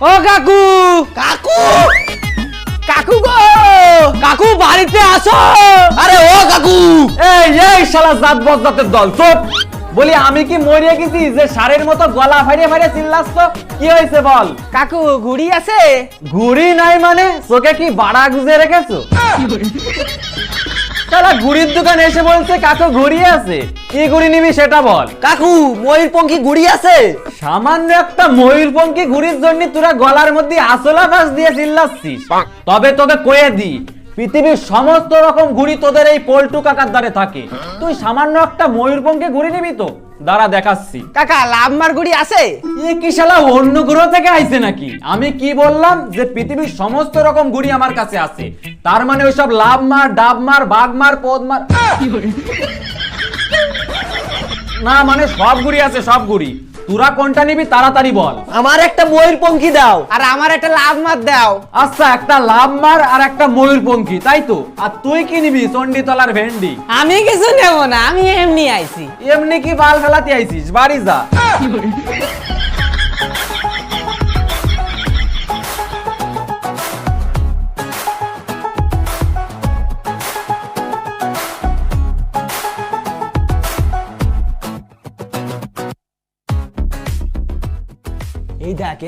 ও কাকু! কাকু! কাকু গো! কাকু বাড়িতে আসো! আরে ও কাকু! এই এই শালা জাত বজাতের দল চুপ! বলি আমি কি মরিয়ে গেছি যে সারের মতো গলা ফাড়িয়ে ফাড়িয়ে চিল্লাস তো? কি হয়েছে বল? কাকু ঘুড়ি আছে? ঘুড়ি নাই মানে চোখে কি বাড়া গুজে রেখেছো? শালা ঘুড়ির দোকানে এসে বলছে কাকু ঘুড়ি আছে। কি ঘুড়ি নিবি সেটা বল। কাকু ময়ূর পঙ্খী ঘুড়ি আছে? সামান্য একটা ময়ূর ময়ূরপঙ্খী ঘুড়ির জন্য তোরা গলার মধ্যে আসলা ফাঁস দিয়ে চিল্লাচ্ছিস। তবে তোকে কয়ে দি পৃথিবীর সমস্ত রকম ঘুড়ি তোদের এই পল্টু কাকার দ্বারে থাকে। তুই সামান্য একটা ময়ূরপঙ্খী ঘুড়ি নিবি তো? দাঁড়া দেখাচ্ছি। কাকা লাভমার গুড়ি আছে? এ কি শালা অন্য গ্রহ থেকে আইছে নাকি? আমি কি বললাম যে পৃথিবীর সমস্ত রকম গুড়ি আমার কাছে আছে। তার মানে ওইসব লাভ মার ডাব মার বাঘ মার পদ মার না মানে সব গুড়ি আছে সব ঘুড়ি তোরা কোনটা নিবি তাড়াতাড়ি বল। আমার একটা ময়ূর পঙ্খী দাও। আর আমার একটা লাভ মার দাও। আচ্ছা একটা লাভ মার আর একটা ময়ূর ময়ূরপঙ্খী তাই তো? আর তুই কি নিবি চণ্ডীতলার ভেন্ডি? আমি কিছু নেব না আমি এমনি আইছি। এমনি কি বাল ফেলাতে আইছিস? বাড়ি যা।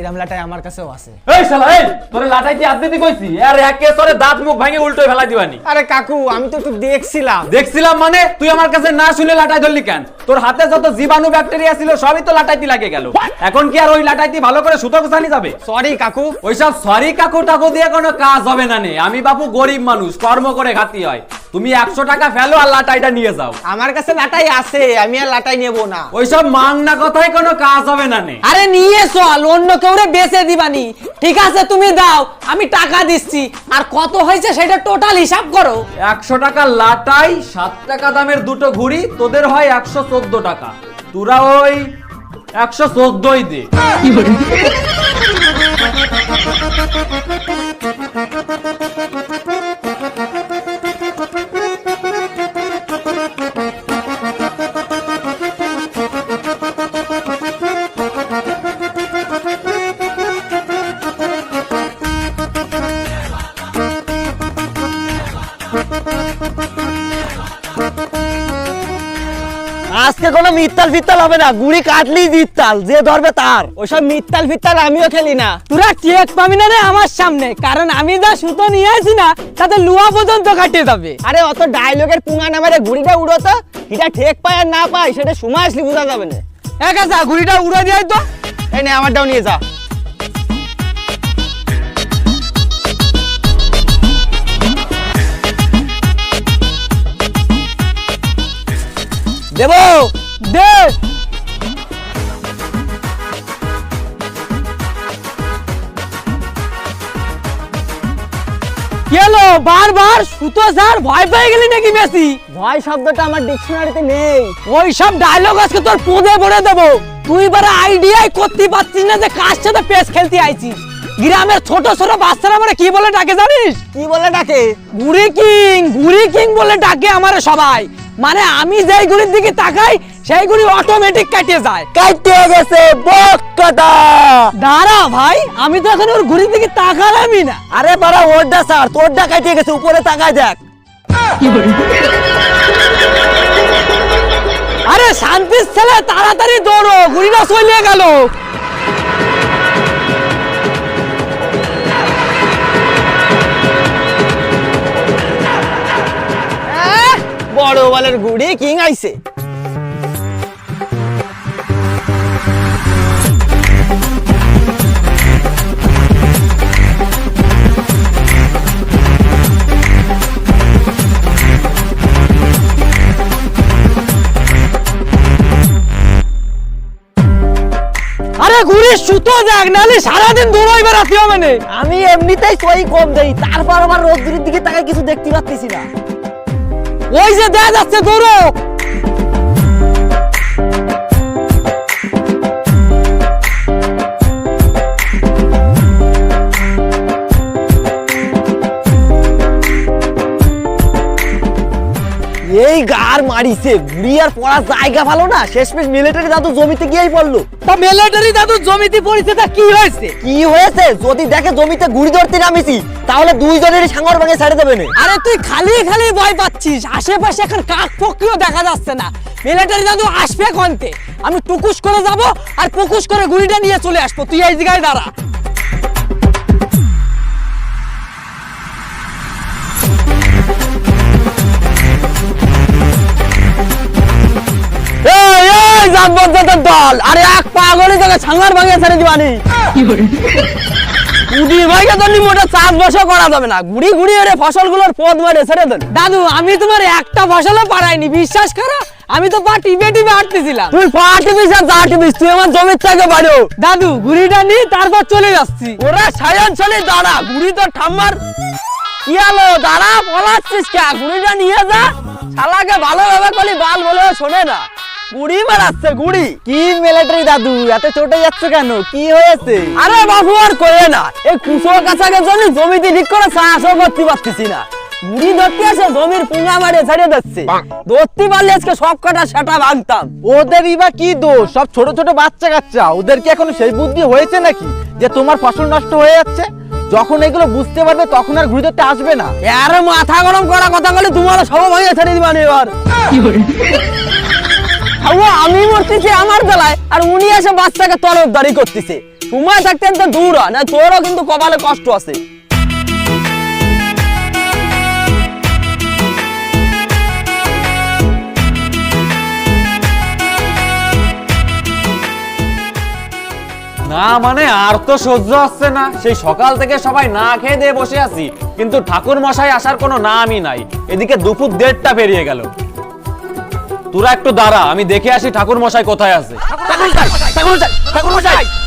এরম লাটাই আমার কাছেও আছে। এই শালা এই তোরে লাটাইতে হাত দিতে কইছি আরে একে তোরে দাঁত মুখ ভাঙে উল্টো ফেলা দিবানি। আরে কাকু আমি তো একটু দেখছিলাম। দেখছিলাম মানে তুই আমার কাছে না শুনে লাটাই ধরলি কেন? তোর হাতে যত জীবাণু ব্যাকটেরিয়া ছিল সবই তো লাটাইতে লাগে গেল। এখন কি আর ওই লাটাইতে ভালো করে সুতো গোছানি যাবে? সরি কাকু। ওইসব সরি কাকু টাকু দিয়ে কোনো কাজ হবে না নে। আমি বাপু গরিব মানুষ কর্ম করে খাতি হয়। তুমি একশো টাকা ফেলো আর লাটাইটা নিয়ে যাও। আমার কাছে লাটাই আছে আমি আর লাটাই নেব না। ওইসব মাংনা কথায় কোনো কাজ হবে না নে। আরে নিয়ে চল অন্য কেউরে বেচে দিবানি। ঠিক আছে তুমি দাও আমি টাকা দিচ্ছি। আর কত হয়েছে সেটা টোটাল হিসাব করো। একশো টাকা লাটাই সাত টাকা দামের দুটো ঘুড়ি তোদের হয় একশো চোদ্দ টাকা। তোরা ওই একশো চোদ্দই দে। আজকে কোনো মিত্তাল ফিত্তাল হবে না গুড়ি কাটলি জিত্তাল যে ধরবে তার। ওইসব মিত্তাল ফিত্তাল আমিও খেলি না। তোরা টেক পাবি না রে আমার সামনে কারণ আমি যা সুতো নিয়ে আসি না তাতে লুয়া পর্যন্ত কাটিয়ে যাবে। আরে অত ডায়লগের পুঙা নামারে গুড়িটা উড়ো তো এটা ঠেক পায় আর না পায় সেটা সময় আসলে বোঝা যাবে না। এক আছে গুড়িটা উড়ে দিয়ে তো। এই নে আমারটাও নিয়ে যা। দেবো। দে। গেলো বারবার সুতো স্যার ভয় পেয়ে গেলি নাকি বেশি? ভয় শব্দটা আমার ডিকশনারিতে নেই। ওই সব ডায়লগ আজকে তোর পোঁদে ভরে দেবো। তুই বারে আইডিয়াই করতে পারছিস না যে কার সাথে পেস খেলতে আইছিস। গ্রামের ছোট ছোট বাচ্চারা মানে কি বলে ডাকে জানিস? কি বলে ডাকে? গুড়ি কিং গুড়ি কিং বলে ডাকে আমার সবাই। মানে আমি যেই গুড়ির দিকে তাকাই সেই গুড়ি অটোমেটিক কাটিয়ে যায়। কাটতে গেছে বক্কাটা দাঁড়া ভাই আমি তো এখন ওর ঘুড়ির দিকে তাকালামই না। আরে বাড়া ওরটা স্যার তোরটা কাটিয়ে গেছে উপরে তাকায় দেখ। আরে শান্তির ছেলে তাড়াতাড়ি দৌড়ো ঘুড়িটা চলে গেল। বড় গুড়ি কিং আইছে। আরে ঘুড়ি সুতো সারাদিন আমি এমনিতেই সই কম দেই, তারপর আমার রোদ্দুরের দিকে তাকে কিছু দেখতে পাচ্ছি না। ওই যে দেখা যাচ্ছে দৌড়ো এই গার মারিছে। বুড়ি আর পড়ার জায়গা ভালো না? শেষমেশ মিলিটারি দাদু জমিতে গিয়েই পড়ল। তা মিলিটারি দাদু জমিতে পড়েছে তা কি হয়েছে? কি হয়েছে? যদি দেখে জমিতে গুড়ি ধরতে নামিছি তাহলে দুইজনেরই সাঙ্গর ভাঙে ছেড়ে দেবে না। আরে তুই খালি খালি ভয় পাচ্ছিস। আশেপাশে এখন কাক পক্ষীও দেখা যাচ্ছে না। মিলিটারি দাদু আসবে কন্তে? আমি টুকুস করে যাব আর পুকুস করে গুড়িটা নিয়ে চলে আসব। তুই এই জায়গায় দাঁড়া। এই এই জাতবজ্জাতের দল আরে এক পাগলি তোকে ছাঙ্গার ভাঙে ছেড়ে দিবানি গুড়ি ভাইকে তো মোটা চাষ করা যাবে না। গুড়ি গুড়ি ওরে ফসলগুলোর পদ মারে ছেড়ে দেন দাদু আমি তোমার একটা ফসলও পারাইনি বিশ্বাস করো? আমি তো পা টিপে টিপে হাঁটতেছিলাম। তুই পা টিপিস আর যা টিপিস তুই আমার জমির থেকে বাড়ো দাদু গুড়িটা নিয়ে তারপর চলে যাচ্ছি। ওরা সায়ান চলে দাঁড়া গুড়ি তো ঠাম্মার কি দাঁড়া পলাচ্ছিস কে? নিয়ে যা। শালাকে ভালোভাবে কলি বাল বলেও শোনে না। গুড়ি মারাচ্ছে গুড়ি। কি মিলিটারি দাদু এত চটে যাচ্ছে কেন? কি হয়েছে? আরে বাবু আর কয়ে না। এই কুসো কাছাকে জন্য জমিতে ঠিক করে চাষও করতে পারতেছি না। মুড়ি ধরতে আসে জমির পুঙ্গা মারে ছেড়ে দিচ্ছে। ধরতে পারলে আজকে সব কটা সেটা ভাঙতাম। ওদের ইবা কি দোষ? সব ছোট ছোট বাচ্চা কাচ্চা। ওদের কি এখন সেই বুদ্ধি হয়েছে নাকি? যে তোমার ফসল নষ্ট হয়ে যাচ্ছে? যখন এগুলো বুঝতে পারবে তখন আর ঘুরে ধরতে আসবে না। আর মাথা গরম করা কথা বলে তোমার সব ভাঙে ছেড়ে দিবা এবার। আমি মরতেছি আমার বেলায় আর উনি এসে বাচ্চাকে করতেছে। থাকতে তো দূর না, তোরও কিন্তু কপালে কষ্ট আছে। না মানে আর তো সহ্য হচ্ছে না। সেই সকাল থেকে সবাই না খেয়ে দিয়ে বসে আছি, কিন্তু ঠাকুর মশাই আসার কোনো নামই নাই। এদিকে দুপুর দেড়টা পেরিয়ে গেল। তোরা একটু দাঁড়া আমি দেখে আসি ঠাকুর মশাই কোথায় আছে।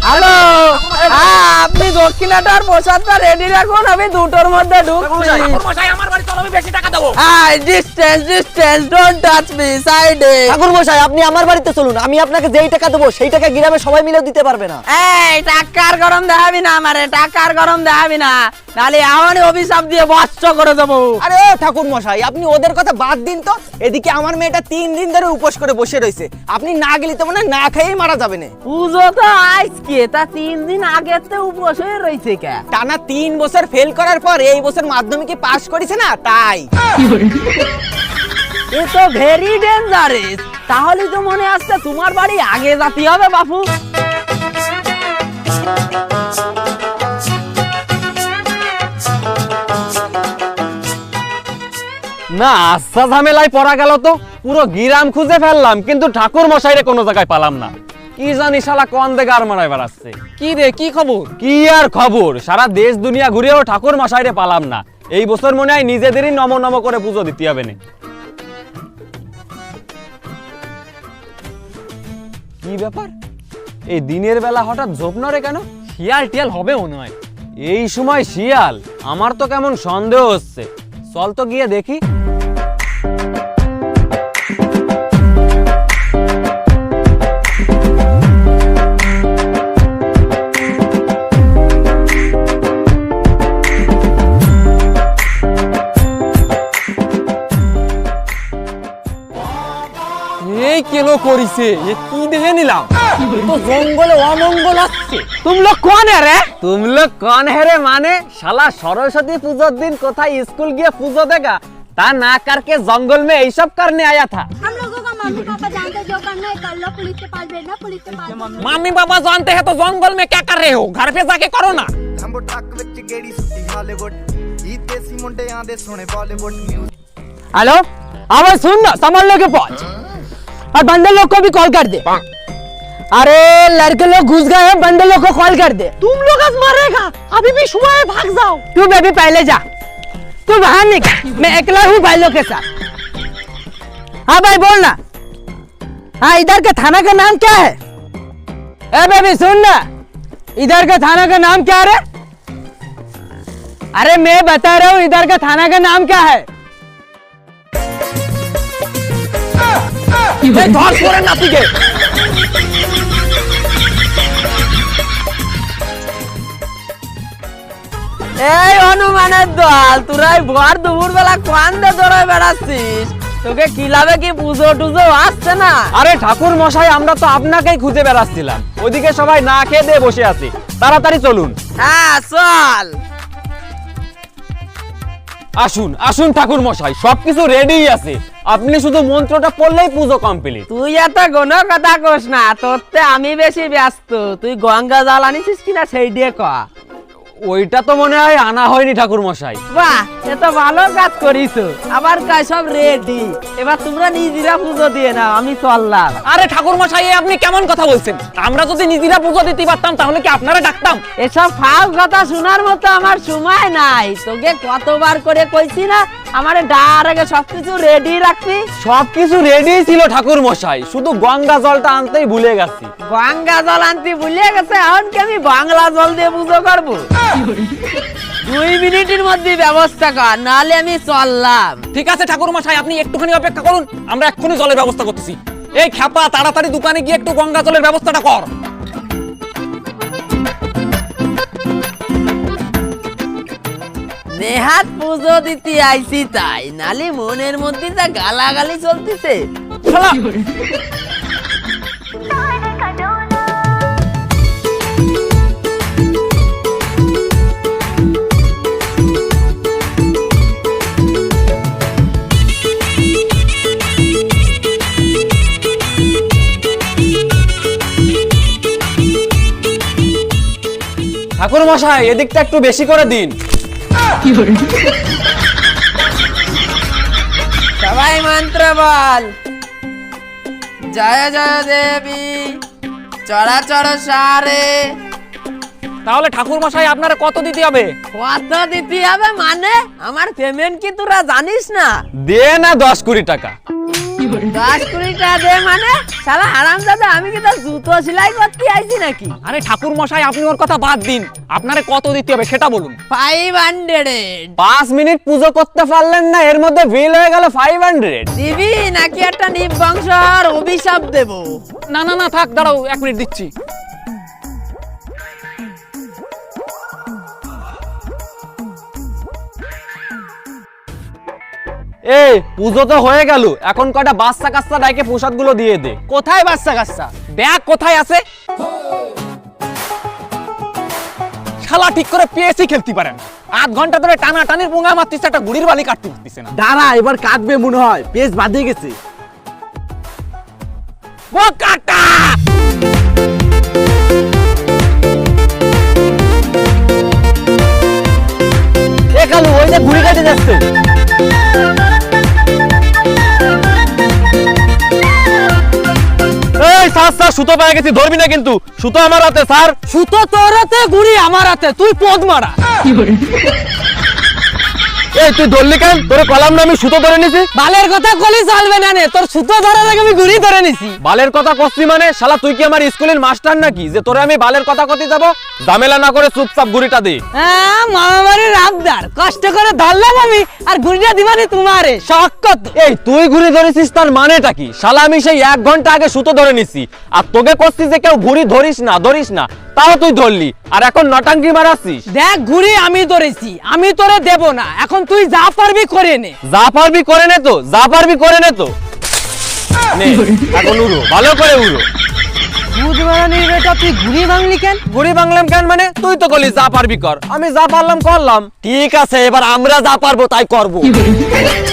হ্যালো আপনি দক্ষিণাটার প্রসাদটা রেডি রাখুন আমি দুটোর মধ্যে ঢুকছি। I distance distance don't touch me সাইডে ঠাকুর মশাই আপনি আমার বাড়িতে চলুন আমি আপনাকে যেই টাকা দেবো সেই টাকা গ্রামে সবাই মিলে দিতে পারবে না। এই টাকার গরম দেখাবি না আমারে টাকার গরম দেখাবি না। নালে এমনই অভিশাপ দিয়ে বস্ত্র করে দেবো। আরে ঠাকুর মশাই আপনি ওদের কথা বাদ দিন তো। এদিকে আমার মেয়েটা তিন দিন ধরে উপোস করে বসে রয়েছে। আপনি না গেলে তো মানে না খেয়েই মারা যাবে না। পুজো তো আজকে তা তিন দিন আগের তো উপোস হয়ে রয়েছে কে? টানা তিন বছর ফেল করার পর এই বছর মাধ্যমিকে পাশ করেছে না? তাই। এ তো ভেরি ডেঞ্জারাস তাহলে তো মনে আসছে তোমার বাড়ি আগে যাতে হবে বাপু। না আচ্ছা ঝামেলায় পড়া গেল তো। পুরো গিরাম খুঁজে ফেললাম কিন্তু ঠাকুর মশাইরে কোনো জায়গায় পালাম না। কি জানি শালা কোন দিকে আর মারাই বেড়াচ্ছে। কি রে কি খবর? কি আর খবর? সারা দেশ দুনিয়া ঘুরেও ঠাকুর মশাইরে পালাম না। এই বছর মনে হয় নিজেদেরই নম নম করে পুজো দিতে হবে না। কি ব্যাপার? এই দিনের বেলা হঠাৎ ঝোপ নড়ে কেন? শিয়াল টিয়াল হবে মনে হয় এই সময় শিয়াল আমার তো কেমন সন্দেহ হচ্ছে। চল তো গিয়ে দেখি। এই কেলো করিছে এ কি দেখে নিলাম তো জঙ্গলে অমঙ্গল আসছে তুম লোক কোন রে তুম লোগ কন হেরে মানে শালা সরস্বতী পুজোর दिन কোথায় স্কুল গিয়ে পুজো देगा ता ना करके जंगल में यही सब करने आया था हम लोगों का मम्मी पापा जानते हैं, जो करना है कर लो पुलिस के पास भेजना पुलिस के पास भेजना। मम्मी पापा जानते हैं तो जंगल में क्या कर रहे हो घर पे जाके करो ना ਹੰਬੋ ਟੱਕ ਵਿੱਚ ਗੇੜੀ ਸੁੱਟੀ ਹਾਲੀਵੁੱਡ ਇਹ ਦੇਸੀ ਮੁੰਡਿਆਂ ਦੇ ਸੋਹਣੇ ਬਾਲੀਵੁੱਡ ਮਿਊਜ਼ਿਕ हेलो आवाज सुन ना सामान लेके पहुंच और बंदे लोग को भी कॉल कर दे। अरे लड़के लोग घुस गए हैं बंदे लोग को कॉल कर दे। तुम लोग आज मरेगा। अभी भी सुबह है भाग जाओ। तू बेबी पहले जा। तू बाहर निकल मैं अकेला हूँ भाई लोग के साथ। हाँ भाई बोल ना। हाँ इधर के थाना का नाम क्या है? ए बेबी सुन ना। इधर का थाना का नाम क्या है अरे मैं बता रहा हूँ इधर का थाना का नाम क्या है? ধর করে নাতিকে। এই হনুমানের দল তোরাই ভর দুপুর বেলা কান্দে বেড়াচ্ছিস। তোকে কিলাবে কি পুজো টুজো আসছে না? আরে ঠাকুর মশাই আমরা তো আপনাকেই খুঁজে বেড়াচ্ছিলাম। ওদিকে সবাই না খেয়ে দিয়ে বসে আছে। তাড়াতাড়ি চলুন। হ্যাঁ চল। আসুন আসুন ঠাকুর মশাই সবকিছু রেডি আছে। আপনি শুধু মন্ত্রটা পড়লেই পুজো কমপ্লিট তুই এত কোনো কথা কোস না, তোর আমি বেশি ব্যস্ত। তুই গঙ্গা জল আনিছিস কিনা সেই দিয়ে ক। ওইটা তো মনে হয় আনা হয়নি ঠাকুর মশাই বাহ এ তো ভালো কাজ করিস আবার কাজ সব রেডি এবার তোমরা নিজেরা পুজো দিয়ে নাও আমি চললাম। আরে ঠাকুর মশাই এ আপনি কেমন কথা বলছেন? আমরা যদি নিজেরা পুজো দিতে পারতাম তাহলে কি আপনারা ডাকতাম? এসব ফাল কথা শোনার মতো আমার সময় নাই। তোকে কতবার করে কইছি না আমার ডার আগে সবকিছু রেডি রাখছি সবকিছু রেডি ছিল ঠাকুর মশাই শুধু গঙ্গা জলটা আনতেই ভুলে গেছি। গঙ্গা জল আনতে ভুলে গেছে এখন কি আমি বাংলা জল দিয়ে পুজো করব? দুই মিনিটের মধ্যে ব্যবস্থা কর নাহলে আমি চললাম। ঠিক আছে ঠাকুর মশাই আপনি একটুখানি অপেক্ষা করুন আমরা এক্ষুনি জলের ব্যবস্থা করতেছি। এই খ্যাপা তাড়াতাড়ি দোকানে গিয়ে একটু গঙ্গা জলের ব্যবস্থাটা কর। নেহাত পুজো দিতে আইছি তাই নালে মনের মধ্যে যা গালাগালি চলতেছে। ঠাকুর মশাই এদিকটা একটু বেশি করে দিন। সবাই মন্ত্র বল। জয় জয় দেবী। সারে। তাহলে ঠাকুর মশাই আপনারা কত দিতে হবে? কত দিতে হবে মানে? আমার পেমেন্ট কি তোরা জানিস না? দে না দশ কুড়ি টাকা। দশ কুড়ি টাকা দে মানে? সালা হারাম দাদা আমি কি তোর জুতো সেলাই করতে আইছি নাকি? আরে ঠাকুর মশাই আপনি ওর কথা বাদ দিন। আপনারে কত দিতে হবে সেটা বলুন। ফাইভ হান্ড্রেড পাঁচ মিনিট পুজো করতে পারলেন না এর মধ্যে বিল হয়ে গেল ফাইভ হান্ড্রেড দিবি নাকি একটা অভিশাপ দেবো? না না না থাক দাঁড়াও এক মিনিট দিচ্ছি। এই পুজো তো হয়ে গেল। এখন কয়টা বাচ্চা কাচ্চা ডাইকে প্রসাদগুলো দিয়ে দে। কোথায় বাচ্চা কাচ্চা? ব্যাগ কোথায় আছে? শালা ঠিক করে পিএসি খেলতে পারেন। আধ ঘণ্টা ধরে টানা টানির পোঙা মারতিস একটা গুড়ির বালি কাটতে পারতিস না। দাঁড়া এবার কাটবে মনে হয়। পেজ বাঁধে গেছে। ও কাটা এ কালু ওই যে ঘুড়ি কাটে যাচ্ছে। স্যার স্যার সুতো পেয়ে গেছি ধরবি না কিন্তু। সুতো আমার হাতে স্যার। সুতো তোর হাতে গুড়ি আমার হাতে। তুই পদ মারা। এই তুই ধরলি কেন? তোরে কলাম না আমি সুতো ধরে নিছি। বালের কথা কলি চলবে না নে। তোর সুতো ধরার আগে আমি গুড়ি ধরে নিছি। বালের কথা কচ্ছি মানে? শালা তুই কি আমার স্কুলের মাস্টার নাকি? যে তোরে আমি বালের কথা কতি যাব? ঝামেলা না করে চুপচাপ ঘুড়িটা দে। হ্যাঁ মামা আবদার। কষ্ট করে ধরলাম আমি আর গুড়িটা দিবানি তোমারে। শখ এই তুই ঘুড়ি ধরেছিস তার মানেটা কি? শালা আমি সেই এক ঘণ্টা আগে সুতো ধরে নিছি। আর তোকে করছিস যে কেউ ঘুড়ি ধরিস না ধরিস না। তাও তুই ধরলি। আর এখন নটাঙ্কি মারাচ্ছিস? দেখ ঘুড়ি আমি ধরেছি। আমি তোরে দেব না। এখন তুই যা পারবি করে নে। যা পারবি করে নে তো যা পারবি করে নে তো। নে, এখন উড়ো ভালো করে উড়ো। বুধবারানির বেটা তুই ঘুড়ি ভাঙলি কেন? ঘুড়ি বাংলাম কেন মানে? তুই তো বলি যা পারবি কর। আমি যা পারলাম করলাম। ঠিক আছে এবার আমরা যা পারব তাই করব।